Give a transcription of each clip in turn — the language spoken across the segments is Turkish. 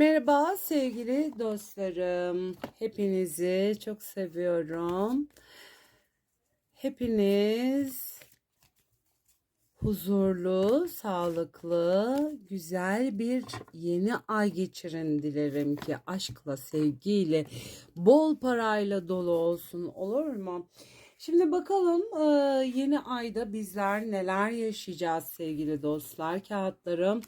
Merhaba sevgili dostlarım. Hepinizi çok seviyorum. Hepiniz huzurlu, sağlıklı, güzel bir yeni ay geçirin dilerim ki aşkla, sevgiyle, bol parayla dolu olsun olur mu? Şimdi bakalım yeni ayda bizler neler yaşayacağız sevgili dostlar. Kağıtlarım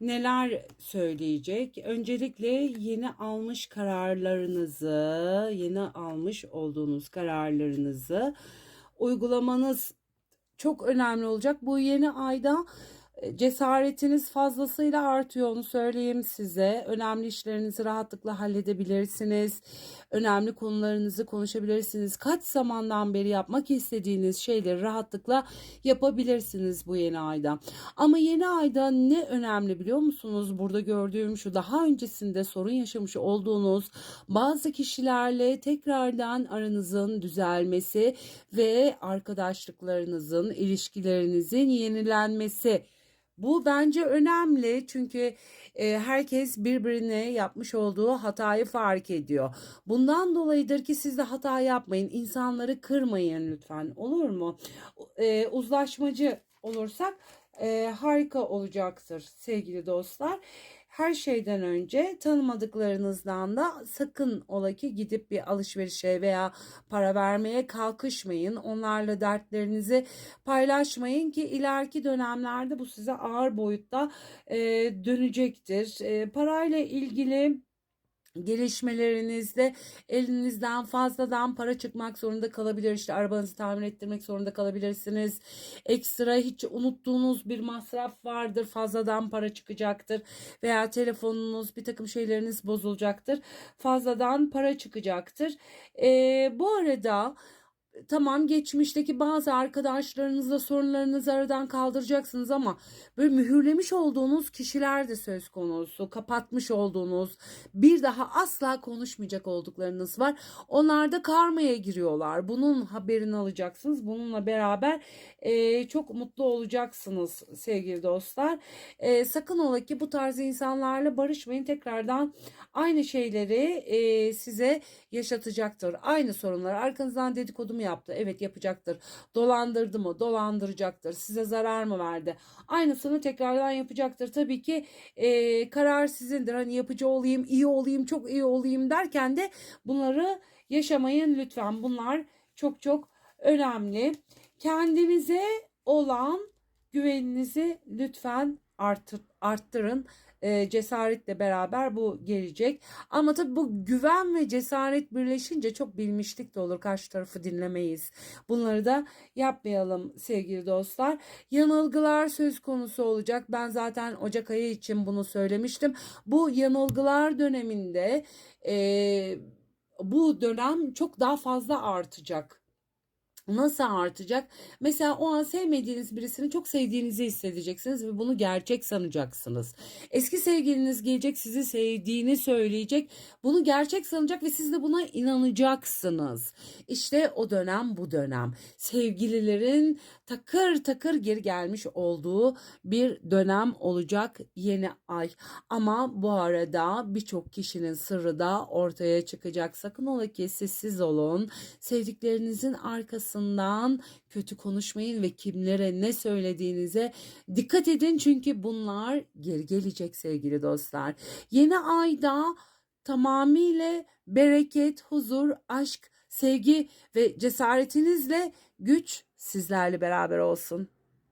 neler söyleyecek? Öncelikle yeni almış kararlarınızı, yeni almış olduğunuz kararlarınızı uygulamanız çok önemli olacak. Bu yeni ayda cesaretiniz fazlasıyla artıyor onu söyleyeyim size. Önemli işlerinizi rahatlıkla halledebilirsiniz. Önemli konularınızı konuşabilirsiniz. Kaç zamandan beri yapmak istediğiniz şeyleri rahatlıkla yapabilirsiniz bu yeni ayda. Ama yeni ayda ne önemli biliyor musunuz? Burada gördüğüm şu daha öncesinde sorun yaşamış olduğunuz bazı kişilerle tekrardan aranızın düzelmesi ve arkadaşlıklarınızın, ilişkilerinizin yenilenmesi. Bu bence önemli çünkü e, herkes birbirine yapmış olduğu hatayı fark ediyor. Bundan dolayıdır ki siz de hata yapmayın. İnsanları kırmayın lütfen. Olur mu? E, uzlaşmacı olursak e, harika olacaktır sevgili dostlar. Her şeyden önce tanımadıklarınızdan da sakın ola ki gidip bir alışverişe veya para vermeye kalkışmayın. Onlarla dertlerinizi paylaşmayın ki ileriki dönemlerde bu size ağır boyutta e, dönecektir. E, parayla ilgili gelişmelerinizde elinizden fazladan para çıkmak zorunda kalabilir. İşte arabanızı tamir ettirmek zorunda kalabilirsiniz. Ekstra hiç unuttuğunuz bir masraf vardır. Fazladan para çıkacaktır. Veya telefonunuz bir takım şeyleriniz bozulacaktır. Fazladan para çıkacaktır. Ee, bu arada tamam geçmişteki bazı arkadaşlarınızla sorunlarınızı aradan kaldıracaksınız ama böyle mühürlemiş olduğunuz kişiler de söz konusu. Kapatmış olduğunuz bir daha asla konuşmayacak olduklarınız var. Onlar da karmaya giriyorlar. Bunun haberini alacaksınız. Bununla beraber e, çok mutlu olacaksınız sevgili dostlar. E, sakın ola ki bu tarz insanlarla barışmayın. Tekrardan aynı şeyleri e, size yaşatacaktır. Aynı sorunları arkanızdan dedikodu mu yaptı? Evet yapacaktır. Dolandırdı mı? Dolandıracaktır. Size zarar mı verdi? Aynısını tekrardan yapacaktır. Tabii ki e, karar sizindir. Hani yapıcı olayım, iyi olayım, çok iyi olayım derken de bunları yaşamayın lütfen. Bunlar çok çok önemli. Kendinize olan güveninizi lütfen artır, arttırın. E, cesaretle beraber bu gelecek. Ama tabii bu güven ve cesaret birleşince çok bilmişlik de olur. Karşı tarafı dinlemeyiz. Bunları da yapmayalım sevgili dostlar. Yanılgılar söz konusu olacak. Ben zaten Ocak ayı için bunu söylemiştim. Bu yanılgılar döneminde e, bu dönem çok daha fazla artacak. Nasıl artacak? Mesela o an sevmediğiniz birisini çok sevdiğinizi hissedeceksiniz ve bunu gerçek sanacaksınız. Eski sevgiliniz gelecek sizi sevdiğini söyleyecek. Bunu gerçek sanacak ve siz de buna inanacaksınız. İşte o dönem bu dönem. Sevgililerin takır takır geri gelmiş olduğu bir dönem olacak yeni ay. Ama bu arada birçok kişinin sırrı da ortaya çıkacak. Sakın ola ki sessiz olun. Sevdiklerinizin arkasından kötü konuşmayın ve kimlere ne söylediğinize dikkat edin. Çünkü bunlar geri gelecek sevgili dostlar. Yeni ayda tamamıyla bereket, huzur, aşk, sevgi ve cesaretinizle güç sizlerle beraber olsun.